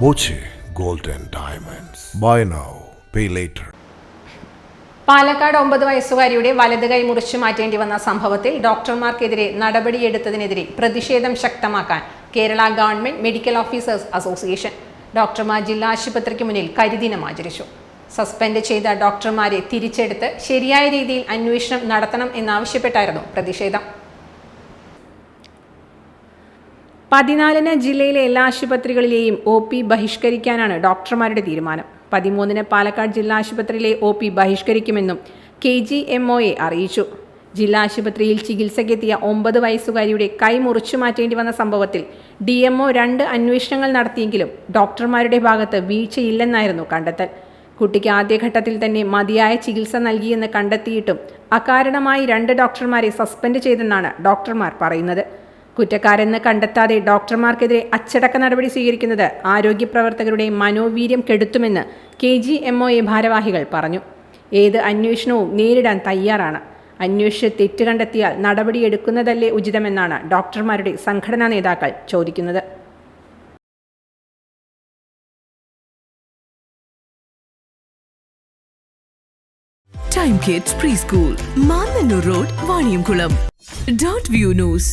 Boche gold and Diamonds. Buy now, pay later. Palakkad ഒമ്പത് വയസ്സുകാരിയുടെ വലത് കൈ മുറിച്ചു മാറ്റേണ്ടി വന്ന സംഭവത്തിൽ ഡോക്ടർമാർക്കെതിരെ നടപടിയെടുത്തതിനെതിരെ പ്രതിഷേധം ശക്തമാക്കാൻ Kerala government medical officers association ഡോക്ടർമാർ ജില്ലാ ആശുപത്രിക്ക് മുന്നിൽ കരിദിനം ആചരിച്ചു സസ്പെൻഡ് ചെയ്ത ഡോക്ടർമാരെ തിരിച്ചെടുത്ത് ശരിയായ രീതിയിൽ അന്വേഷണം നടത്തണം എന്നാവശ്യപ്പെട്ടായിരുന്നു പ്രതിഷേധം പതിനാലിന് ജില്ലയിലെ എല്ലാ ആശുപത്രികളിലെയും ഒ പി ബഹിഷ്കരിക്കാനാണ് ഡോക്ടർമാരുടെ തീരുമാനം. പതിമൂന്നിന് പാലക്കാട് ജില്ലാ ആശുപത്രിയിലെ O P ബഹിഷ്കരിക്കുമെന്നും K G M O A അറിയിച്ചു. ജില്ലാ ആശുപത്രിയിൽ ചികിത്സയ്ക്കെത്തിയ ഒമ്പത് വയസ്സുകാരിയുടെ കൈ മുറിച്ചു മാറ്റേണ്ടി വന്ന സംഭവത്തിൽ ഡി എം ഒ രണ്ട് അന്വേഷണങ്ങൾ നടത്തിയെങ്കിലും ഡോക്ടർമാരുടെ ഭാഗത്ത് വീഴ്ചയില്ലെന്നായിരുന്നു കണ്ടെത്തൽ. കുട്ടിക്ക് ആദ്യഘട്ടത്തിൽ തന്നെ മതിയായ ചികിത്സ നൽകിയെന്ന് കണ്ടെത്തിയിട്ടും അകാരണമായി രണ്ട് ഡോക്ടർമാരെ സസ്പെൻഡ് ചെയ്തെന്നാണ് ഡോക്ടർമാർ പറയുന്നത്. കുറ്റക്കാരെന്ന് കണ്ടെത്താതെ ഡോക്ടർമാർക്കെതിരെ അച്ചടക്ക നടപടി സ്വീകരിക്കുന്നത് ആരോഗ്യ പ്രവർത്തകരുടെ മനോവീര്യം കെടുത്തുമെന്ന് K G M O A ഭാരവാഹികൾ പറഞ്ഞു. ഏത് അന്വേഷണവും നേരിടാൻ തയ്യാറാണ്. അന്വേഷിച്ച് തെറ്റ് കണ്ടെത്തിയാൽ നടപടിയെടുക്കുന്നതല്ലേ ഉചിതമെന്നാണ് ഡോക്ടർമാരുടെ സംഘടനാ നേതാക്കൾ ചോദിക്കുന്നത്. Time kids preschool Road, road Dot View news